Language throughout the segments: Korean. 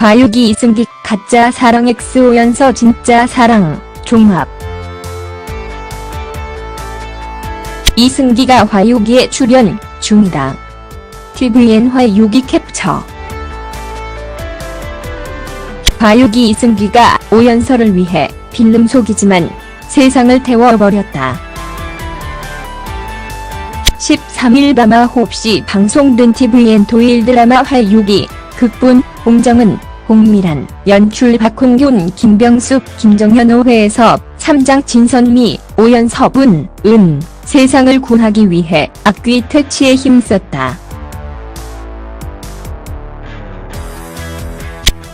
과유기 이승기 가짜 사랑 엑스오연서 진짜 사랑 종합 이승기가 화유기에 출연 중이다. TVN 화유기 캡처 화유기 이승기가 오연서를 위해 필름 속이지만 세상을 태워버렸다. 13일 밤 9시 방송된 TVN 토일 드라마 화유기 극본 홍정은 홍미란 연출 박홍균 김병숙 김정현 오회에서 3장 진선미 오연서분 은 세상을 구하기 위해 악귀 퇴치에 힘썼다.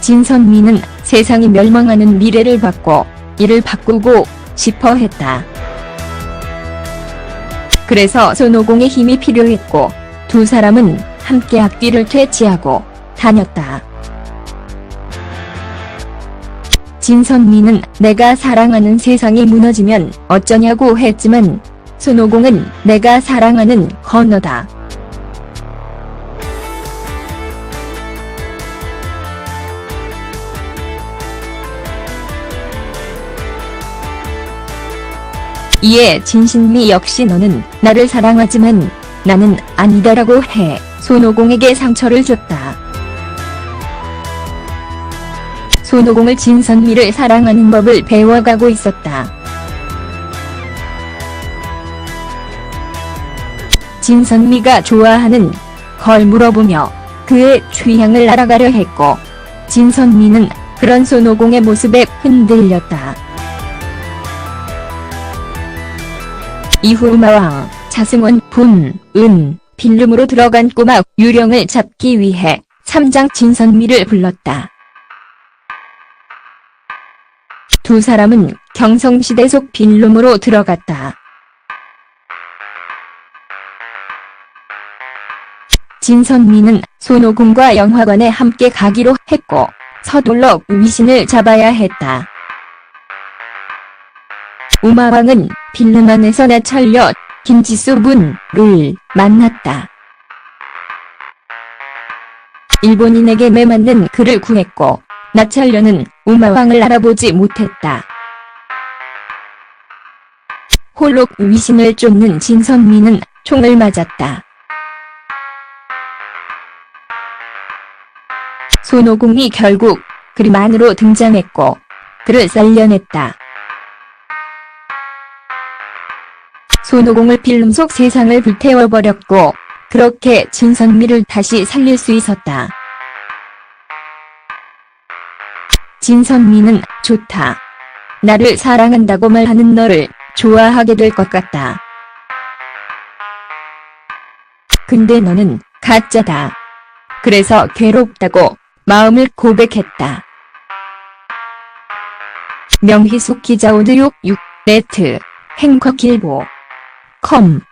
진선미는 세상이 멸망하는 미래를 봤고 이를 바꾸고 싶어 했다. 그래서 손오공의 힘이 필요했고 두 사람은 함께 악귀를 퇴치하고 다녔다. 진선미는 내가 사랑하는 세상이 무너지면 어쩌냐고 했지만 손오공은 내가 사랑하는 건너다. 이에 진신미 역시 너는 나를 사랑하지만 나는 아니다라고 해 손오공에게 상처를 줬다. 손오공을 진선미를 사랑하는 법을 배워가고 있었다. 진선미가 좋아하는 걸 물어보며 그의 취향을 알아가려 했고 진선미는 그런 손오공의 모습에 흔들렸다. 이후 마왕, 자승원, 분, 은, 필름으로 들어간 꼬마 유령을 잡기 위해 삼장 진선미를 불렀다. 두 사람은 경성시대 속 빌룸으로 들어갔다. 진선미는 손오공과 영화관에 함께 가기로 했고 서둘러 위신을 잡아야 했다. 우마왕은 빌름 안에서 나철려 김지수 분을 만났다. 일본인에게 매맞는 그를 구했고 나철려는 우마왕을 알아보지 못했다. 홀로 위신을 쫓는 진선미는 총을 맞았다. 손오공이 결국 그림 안으로 등장했고 그를 살려냈다. 손오공을 필름 속 세상을 불태워버렸고 그렇게 진선미를 다시 살릴 수 있었다. 진선미는 좋다. 나를 사랑한다고 말하는 너를 좋아하게 될 것 같다. 근데 너는 가짜다. 그래서 괴롭다고 마음을 고백했다. 명희숙 기자 오드육 6 네트 행커길보 컴